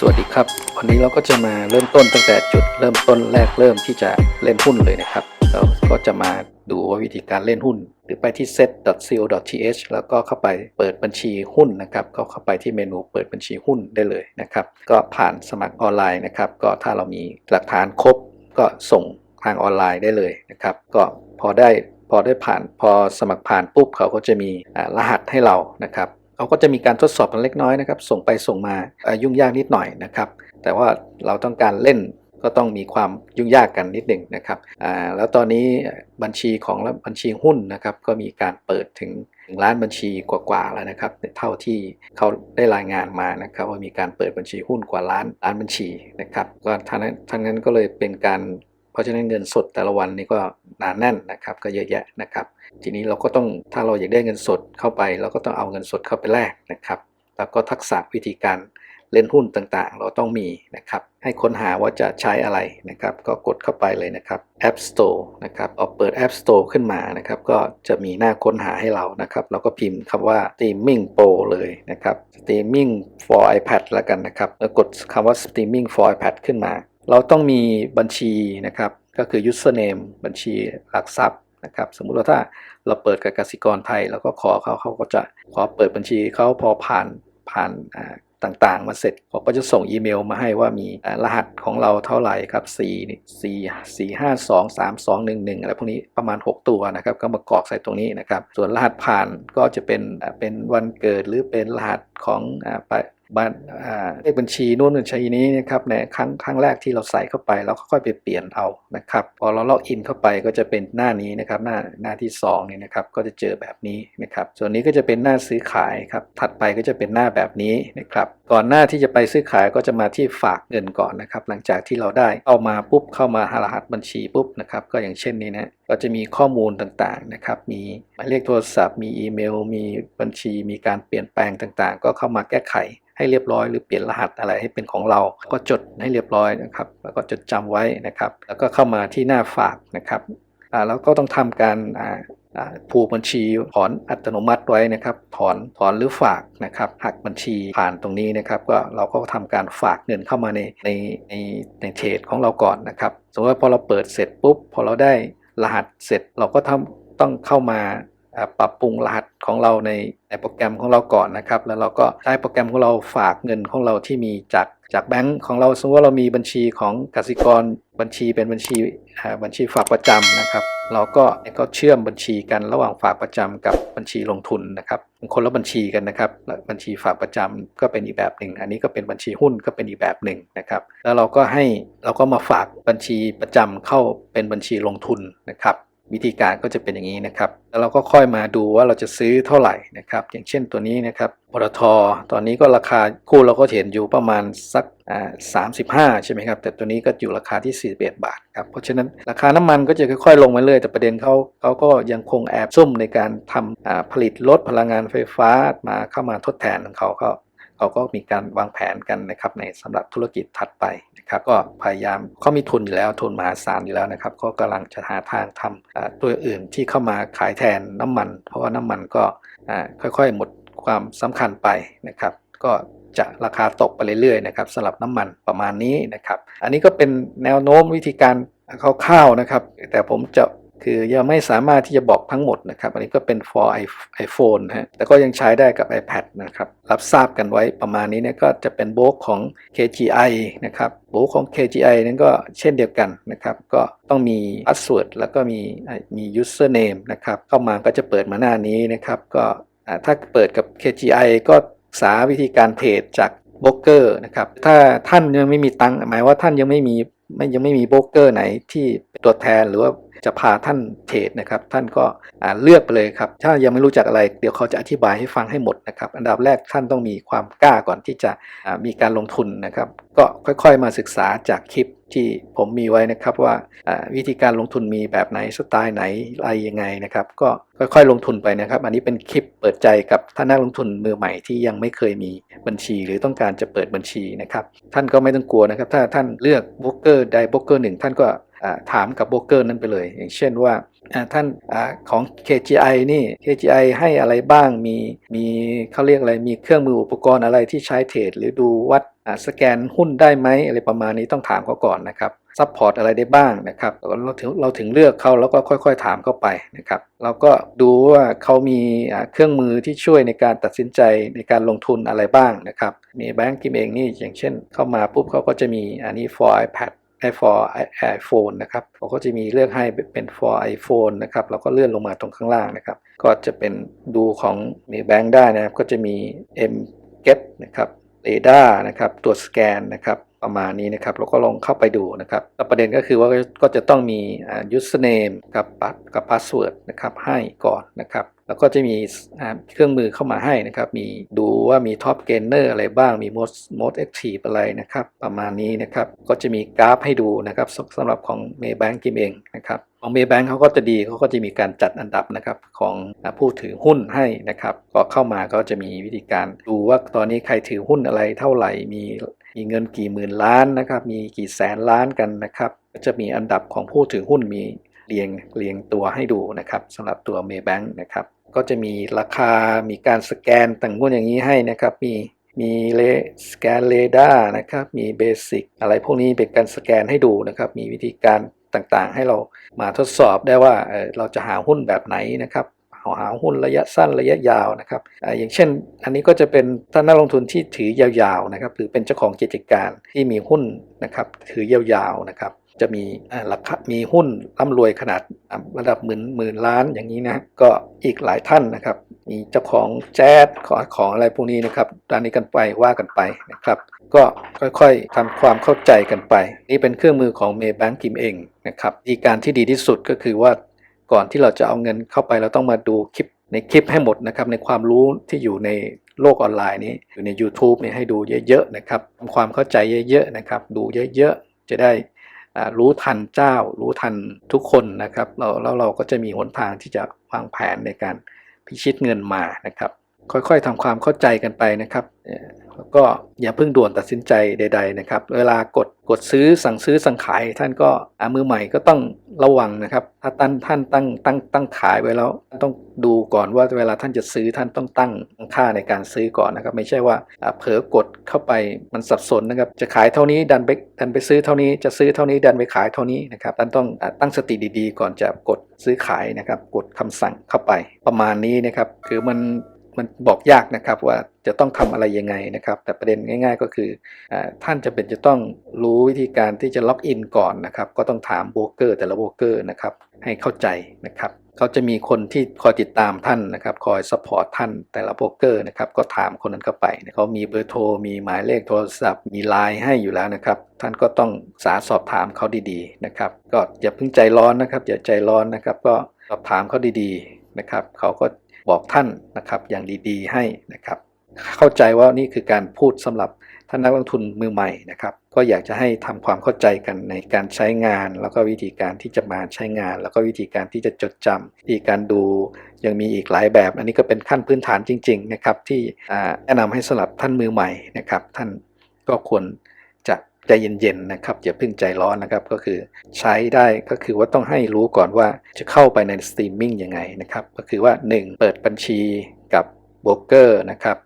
สวัสดีครับ วันนี้เราก็จะมาเริ่มต้นตั้งแต่จุดเริ่มต้นแรกเริ่มที่จะเล่นหุ้นเลยนะครับ เราก็จะมาดูว่าวิธีการเล่นหุ้น หรือไปที่ set.co.th แล้วก็เข้าไปเปิดบัญชีหุ้นนะครับ ก็เข้าไปที่เมนูเปิดบัญชีหุ้นได้เลยนะครับ ก็ผ่านสมัครออนไลน์นะครับ ก็ถ้าเรามีหลักฐานครบก็ส่งทางออนไลน์ได้เลยนะครับ ก็พอได้พอได้ผ่านพอสมัครผ่านปุ๊บเขาก็จะมีรหัสให้เรานะครับ เขาก็จะมีการทดสอบกันเล็กน้อยนะครับ ส่งไปส่งมายุ่งยากนิดหน่อยนะครับ แต่ว่าเราต้องการเล่นก็ต้องมีความยุ่งยากกันนิดหนึ่งนะครับแล้วตอนนี้บัญชีของบัญชีหุ้นนะครับ ก็มีการเปิดถึงล้านบัญชีกว่าๆแล้วนะครับ เท่าที่เขาได้รายงานมานะครับ ว่ามีการเปิดบัญชีหุ้นกว่าล้านล้านบัญชีนะครับ ก็ทั้งนั้นทั้งนั้นก็เลยเป็นการ ราะฉะนั้นเงินสดแต่ละวันนี่ก็หนาแน่นนะครับก็เยอะแยะนะครับ ทีนี้เราก็ต้องถ้าเราอยากได้เงินสดเข้าไป เราก็ต้องเอาเงินสดเข้าไปแลกนะครับ แล้วก็ทักษะวิธีการเล่นหุ้นต่างๆ เราต้องมีนะครับ ให้ค้นหาว่าจะใช้อะไรนะครับ ก็กดเข้าไปเลยนะครับ App Store นะครับเอาเปิด App Store ขึ้นมานะครับ ก็จะมีหน้าค้นหาให้เรานะครับ เราก็พิมพ์คำว่า Streaming Pro เลยนะครับ Streaming for iPad แล้วกันนะครับ แล้วกดคำว่า Streaming for iPad ขึ้นมา เราต้องมีบัญชีนะครับก็คือ username บัญชีหลักทรัพย์นะครับสมมุติว่าถ้าเราเปิดกับกสิกรไทยเราก็ขอเขาเขาก็จะขอเปิดบัญชีเขาพอผ่านผ่านต่างๆ มาเสร็จเขาก็จะส่งอีเมลมาให้ว่ามีรหัสของเราเท่าไหร่ครับ 4 4 4 5 2 3 2 1 1อะไรพวกนี้ประมาณ 6 ตัวนะครับ ก็มากรอกใส่ตรงนี้นะครับ ส่วนรหัสผ่านก็จะเป็นเป็นวันเกิดหรือเป็นรหัสของไป บัญอ่าเลขบัญชีนู่นบัญชีนี้นะครับในครั้งครั้งแรกที่เราใส่เข้าไปเราก็ค่อยไปเปลี่ยนเอานะครับพอเราล็อกอินเข้าไปก็จะเป็นหน้านี้นะครับหน้าหน้าที่2เนี่ยนะครับก็จะเจอแบบนี้นะครับส่วนนี้ก็จะเป็นหน้าซื้อขายครับถัดไปก็จะเป็นหน้าแบบนี้นะครับก่อนหน้าที่จะไปซื้อขายก็จะมาที่ฝากเงินก่อนนะครับหลังจากที่เราได้เอามาปุ๊บเข้ามาหารหัสบัญชีปุ๊บนะครับก็อย่างเช่นนี้นะ ก็จะมีข้อมูลต่างๆนะครับ มีหมายเลขโทรศัพท์ มีอีเมล มีบัญชี มีการเปลี่ยนแปลงต่างๆ ก็เข้ามาแก้ไขให้เรียบร้อยหรือเปลี่ยนรหัสอะไรให้เป็นของเรา ก็จดให้เรียบร้อยนะครับ แล้วก็จดจำไว้นะครับ แล้วก็เข้ามาที่หน้าฝากนะครับแล้วก็ต้องทำการผูกบัญชีถอนอัตโนมัติไว้นะครับ ถอนถอนหรือฝากนะครับหักบัญชีผ่านตรงนี้นะครับ ก็เราก็ทำการฝากเงินเข้ามาในในในในเทรดของเราก่อนนะครับสมมติว่าพอเราเปิดเสร็จปุ๊บพอเราได้ รหัสเสร็จเราก็ทำต้องเข้ามาอ่าปรับปรุงรหัสของเราในในโปรแกรมของเราก่อนนะครับ แล้วเราก็ใช้โปรแกรมของเราฝากเงินของเราที่มีจาก จากแบงก์ของเราสมมติว่าเรามีบัญชีของกสิกรบัญชีเป็นบัญชีบัญชีฝากประจำนะครับ เราก็ก็เชื่อมบัญชีกันระหว่างฝากประจำกับบัญชีลงทุนนะครับคนละบัญชีกันนะครับแล้วบัญชีฝากประจำก็เป็นอีกแบบหนึ่ง อันนี้ก็เป็นบัญชีหุ้นก็เป็นอีกแบบหนึ่งนะครับ แล้วเราก็ให้เราก็มาฝากบัญชีประจำเข้าเป็นบัญชีลงทุนนะครับ วิธีการก็จะเป็นอย่างนี้นะครับ แล้วเราก็ค่อยมาดูว่าเราจะซื้อเท่าไหร่นะครับ อย่างเช่นตัวนี้นะครับปตทตอนนี้ก็ราคาคู่เราก็เห็นอยู่ประมาณสักอ่าสามสิบห้าใช่ไหมครับ แต่ตัวนี้ก็อยู่ราคาที่ 41 บาทครับ เพราะฉะนั้นราคาน้ำมันก็จะค่อยๆ ลงมาเรื่อยแต่ประเด็นเขาเขาก็ยังคงแอบซุ่มในการทำอ่าผลิตรถพลังงานไฟฟ้ามาเข้ามาทดแทนของเขาก็ เขาก็มีการวางแผนกันนะครับในสำหรับธุรกิจถัดไปนะครับก็พยายามเขามีทุนอยู่แล้วทุนมหาศาลอยู่แล้วนะครับก็กำลังจะหาทางทำอ่าตัวอื่นที่เข้ามาขายแทนน้ำมัน เพราะว่าน้ำมันก็ค่อยๆ หมดความสำคัญไปนะครับ ก็จะราคาตกไปเรื่อยๆนะครับสำหรับน้ำมันประมาณนี้นะครับ อันนี้ก็เป็นแนวโน้มวิธีการคร่าวๆนะครับ แต่ผมจะ คือยังไม่สามารถที่จะบอกทั้งหมดนะครับ อันนี้ก็เป็น for iPhone นะฮะแต่ก็ยังใช้ได้กับ iPad นะครับ รับทราบกันไว้ประมาณนี้เนี่ยก็จะเป็นโบกของ KGI นะครับโบกของ KGI นั้นก็เช่นเดียวกันนะครับ ก็ต้องมี password แล้วก็มีมี username นะครับ เข้ามาก็จะเปิดมาหน้านี้นะครับ ก็ถ้าเปิดกับ KGI ก็ศึกษาวิธีการเทรดจากโบรกเกอร์นะครับ ถ้าท่านยังไม่มีตังหมายว่าท่านยังไม่มีไม่ยังไม่มีโบรกเกอร์ไหนที่เป็นตัวแทนหรือว่า จะพาท่านเทรดนะครับ ท่านก็เลือกไปเลยครับ ถ้ายังไม่รู้จักอะไร เดี๋ยวเขาจะอธิบายให้ฟังให้หมดนะครับ อันดับแรกท่านต้องมีความกล้าก่อนที่จะมีการลงทุนนะครับ ก็ค่อยๆมาศึกษาจากคลิปที่ผมมีไว้นะครับว่าวิธีการลงทุนมีแบบไหนสไตล์ไหนอะไรยังไงนะครับ ก็ค่อยๆลงทุนไปนะครับ อันนี้เป็นคลิปเปิดใจกับท่านนักลงทุนมือใหม่ที่ยังไม่เคยมีบัญชี หรือต้องการจะเปิดบัญชีนะครับ ท่านก็ไม่ต้องกลัวนะครับ ถ้าท่านเลือกโบรกเกอร์ใดโบรกเกอร์หนึ่งท่านก็ ถามกับโบรกเกอร์นั้นไปเลย อย่างเช่นว่าท่านอของ KGI นี่ KGI ให้อะไรบ้างมีมีเขาเรียกอะไรมีเครื่องมืออุปกรณ์อะไรที่ใช้เทรดหรือดูวัดสแกนหุ้นได้ไหมอะไรประมาณนี้ต้องถามเขาก่อนนะครับซัพพอร์ตอะไรได้บ้างนะครับแล้วเราถึงเราถึงเลือกเขาแล้วก็ค่อยๆ ถามเข้าไปนะครับเราก็ดูว่าเขามีเครื่องมือที่ช่วยในการตัดสินใจในการลงทุนอะไรบ้างนะครับมีแบงก์กิมเองนี่อย่างเช่นเข้ามาปุ๊บเขาก็จะมีอันนี้ for iPad for iPhone นะครับเขาก็จะมีเลือกให้เป็น for iPhone นะครับเราก็เลื่อนลงมาตรงข้างล่างนะครับ ก็จะเป็นดูของมีแบงค์ได้นะครับ ก็จะมี M Get นะครับเรดาร์นะครับตัวสแกนนะครับ ประมาณนี้นะครับเราก็ลองเข้าไปดูนะครับแล้วประเด็นก็คือว่าก็จะต้องมีอ่า username กับปัดกับ password นะครับให้ก่อนนะครับ แล้วก็จะมีเครื่องมือเข้ามาให้นะครับ มีดูว่ามี top gainer อะไรบ้างมี most most active อะไรนะครับ ประมาณนี้นะครับ ก็จะมีกราฟให้ดูนะครับสำหรับของ Maybank กิมเองนะครับของ Maybank เขาก็จะดีเขาก็จะมีการจัดอันดับนะครับของผู้ถือหุ้นให้นะครับ ก็เข้ามาก็จะมีวิธีการดูว่าตอนนี้ใครถือหุ้นอะไรเท่าไหร่มี มีเงินกี่หมื่นล้านนะครับ มีกี่แสนล้านกันนะครับก็จะมีอันดับของผู้ถือหุ้นมีเรียงเรียงตัวให้ดูนะครับสำหรับตัว Maybank นะครับ ก็จะมีราคา มีการสแกนต่างหุ้นอย่างนี้ให้นะครับ มีมีเลสแกนเรดาร์นะครับ มีเบสิกอะไรพวกนี้เป็นการสแกนให้ดูนะครับ มีวิธีการต่างๆ ให้เรามาทดสอบได้ว่าเเราจะหาหุ้นแบบไหนนะครับ หาหุ้นระยะสั้นระยะยาวนะครับอย่างเช่น อันนี้ก็จะเป็นท่านนักลงทุนที่ถือยาวๆนะครับหรือเป็นเจ้าของกิจการที่มีหุ้นนะครับถือยาวๆนะครับจะมีราคามีหุ้นร่ำรวยขนาดระดับหมื่นหมื่นล้านอย่างนี้นะก็อีกหลายท่านนะครับ มีเจ้าของแจ๊สของของอะไรพวกนี้นะครับด้านนี้กันไปว่ากันไปนะครับ ก็ค่อยๆทำความเข้าใจกันไป นี่เป็นเครื่องมือของ Maybank กิมเองนะครับวิธีการที่ดีที่สุดก็คือว่า ก่อนที่เราจะเอาเงินเข้าไปเราต้องมาดูคลิปในคลิปให้หมดนะครับในความรู้ที่อยู่ในโลกออนไลน์นี้อยู่ใน u t u b e เนี่ยให้ดูเยอะๆนะครับทำความเข้าใจเยอะๆนะครับ ดูเยอะๆ จะได้รู้ทันเจ้า รู้ทันทุกคนนะครับแล้วเราก็จะมีหนทางที่จะวางแผนในการพิชิตเงินมานะครับ ค่อยๆทำความเข้าใจกันไปนะครับ แล้วก็อย่าเพิ่งด่วนตัดสินใจใด ๆนะครับ เวลากดกดซื้อสั่งซื้อสั่งขายท่านก็อามือใหม่ก็ต้องระวังนะครับ ถ้าท่านท่านตั้งตั้งตั้งขายไว้แล้วต้องดูก่อนว่าเวลาท่านจะซื้อท่านต้องตั้งค่าในการซื้อก่อนนะครับ ไม่ใช่ว่าเผลอกดเข้าไปมันสับสนนะครับจะขายเท่านี้ดันไปดันไปซื้อเท่านี้จะซื้อเท่านี้ดันไปขายเท่านี้นะครับท่านต้องตั้งสติดีๆ ก่อนจะกดซื้อขายนะครับ กดคำสั่งเข้าไปประมาณนี้นะครับ คือมัน มันบอกยากนะครับว่าจะต้องทำอะไรยังไงนะครับ แต่ประเด็นง่าย ๆ ก็คืออท่านจะเป็นจะต้องรู้วิธีการที่จะล็อกอินก่อนนะครับ ก็ต้องถามโบรกเกอร์แต่ละโบรกเกอร์นะครับให้เข้าใจนะครับเขาจะมีคนที่คอยติดตามท่านนะครับ คอยซัพพอร์ตท่านแต่ละโบรกเกอร์นะครับก็ถามคนนั้นเข้าไปเขามีเบอร์โทรมีหมายเลขโทรศัพท์ มีไลน์ให้อยู่แล้วนะครับ ท่านก็ต้องสาสอบถามเขาดีๆนะครับก็อย่าเพิ่งใจร้อนนะครับอย่าใจร้อนนะครับ ก็สอบถามเขาดีๆนะครับเขาก็ บอกท่านนะครับอย่างดีๆให้นะครับเข้าใจว่านี่คือการพูดสำหรับท่านนักลงทุนมือใหม่นะครับ ก็อยากจะให้ทำความเข้าใจกันในการใช้งาน แล้วก็วิธีการที่จะมาใช้งาน แล้วก็วิธีการที่จะจดจำวิธีการดูยังมีอีกหลายแบบ อันนี้ก็เป็นขั้นพื้นฐานจริง ๆ นะครับ ที่แนะนำให้สำหรับท่านมือใหม่นะครับ ท่านก็ควร ใจเย็นๆนะครับอย่าเพิ่งใจร้อนนะครับก็คือใช้ได้ก็คือว่าต้องให้รู้ก่อนว่าจะเข้าไปในสตรีมมิ่งยังไงนะครับก็คือว่า 1 เปิดบัญชีกับโบรกเกอร์นะครับ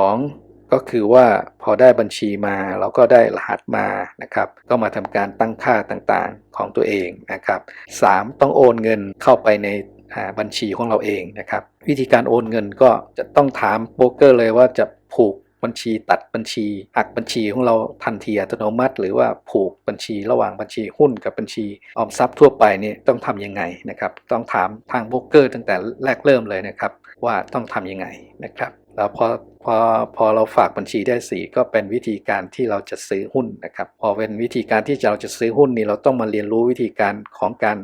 2 ก็คือว่าพอได้บัญชีมาเราก็ได้รหัสมานะครับ ก็มาทำการตั้งค่าต่างๆของตัวเองนะครับ 3 ต้องโอนเงินเข้าไปในอ่าบัญชีของเราเองนะครับ วิธีการโอนเงินก็จะต้องถามโบรกเกอร์เลยว่าจะผูก บัญชีตัดบัญชี หักบัญชีของเราทันทีอัตโนมัติ หรือว่าผูกบัญชีระหว่างบัญชีหุ้นกับบัญชีออมทรัพย์ทั่วไปเนี่ยต้องทำยังไงนะครับ ต้องถามทางโบรกเกอร์ตั้งแต่แรกเริ่มเลยนะครับ ว่าต้องทำยังไงนะครับแล้วพอพอพอเราฝากบัญชีได้สีก็เป็นวิธีการที่เราจะซื้อหุ้นนะครับ พอเป็นวิธีการที่เราจะซื้อหุ้นนี่เราต้องมาเรียนรู้วิธีการของการ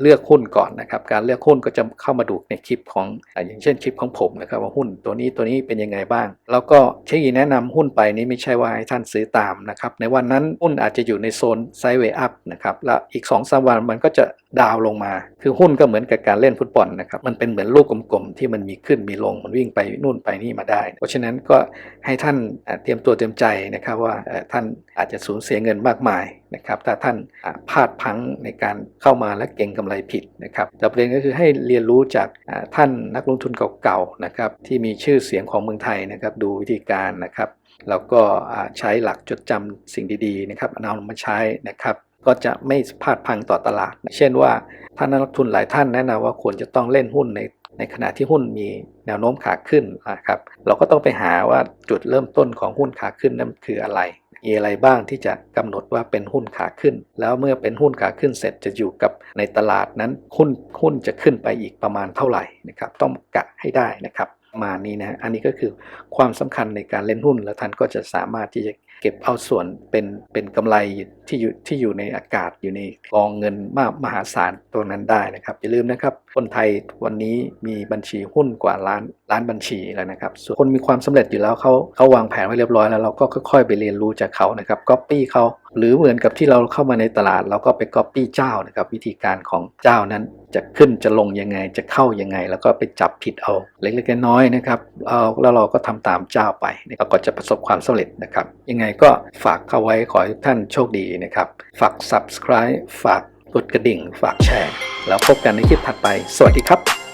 เลือกหุ้นก่อนนะครับ การเลือกหุ้นก็จะเข้ามาดูในคลิปของอย่างเช่นคลิปของผมนะครับว่าหุ้นตัวนี้ตัวนี้เป็นยังไงบ้าง แล้วก็เทคนิคแนะนำหุ้นไปนี่ไม่ใช่ว่าให้ท่านซื้อตามนะครับ ในวันนั้นหุ้นอาจจะอยู่ในโซนไซด์เวย์อัพนะครับแล้วอีก2อสวันมันก็จะดาวลงมา คือหุ้นก็เหมือนกับการเล่นฟุตบอลนะครับมันเป็นเหมือนลูกกลมๆที่มันมีขึ้นมีลงมันวิ่งไปนู่นไปนี่มาได้ เพราะฉะนั้นก็ให้ท่านเตรียมตัวเตรียมใจนะครับว่าท่านอาจจะสูญเสียเงินมากมายนะครับถ้าท่านพลาดพังในการเข้ามาและเก็งกำไรผิดนะครับแต่ประเด็นก็คือให้เรียนรู้จากท่านนักลงทุนเก่าๆนะครับที่มีชื่อเสียงของเมืองไทยนะครับดูวิธีการนะครับแล้วก็ใช้หลักจดจำสิ่งดีๆนะครับเอามาใช้นะครับก็จะไม่พลาดพังต่อตลาด เช่นว่าท่านนักลงทุนหลายท่านแนะนำว่าควรจะต้องเล่นหุ้นใน ในขณะที่หุ้นมีแนวโน้มขาขึ้นนะครับเราก็ต้องไปหาว่าจุดเริ่มต้นของหุ้นขาขึ้นนั้นคืออะไรมีอะไรบ้างที่จะกำหนดว่าเป็นหุ้นขาขึ้น แล้วเมื่อเป็นหุ้นขาขึ้นเสร็จจะอยู่กับในตลาดนั้นหุ้นหุ้นจะขึ้นไปอีกประมาณเท่าไหร่นะครับต้องกะให้ได้นะครับประมาณนี้นะอันนี้ก็คือความสำคัญในการเล่นหุ้นแล้วท่านก็จะสามารถที่จะ เก็บเอาส่วนเป็นเป็นกำไรที่อยู่ที่อยู่ในอากาศอยู่ในกองเงินมากมหาศาลตัวนั้นได้นะครับอย่าลืมนะครับ คนไทยวันนี้มีบัญชีหุ้นกว่าล้านล้านบัญชีแล้วนะครับส่วนคนมีความสำเร็จอยู่แล้วเขาเขาวางแผนไว้เรียบร้อยแล้วเราก็ค่อยๆ ไปเรียนรู้จากเขานะครับก๊อปปี้เขาหรือเหมือนกับที่เราเข้ามาในตลาดเราก็ไปก๊อปปี้เจ้านะครับวิธีการของเจ้านั้นจะขึ้นจะลงยังไงจะเข้ายังไง แล้วก็ไปจับผิดเอาเล็กๆน้อยๆนะครับเอาแล้วเราก็ทำตามเจ้าไปเราก็จะประสบความสำเร็จนะครับยังไงงก็ฝากเข้าไว้ขอให้ทุกท่านโชคดีนะครับ ฝาก subscribe ฝากกดกระดิ่ง ฝากแชร์ แล้วพบกันในคลิปถัดไป สวัสดีครับ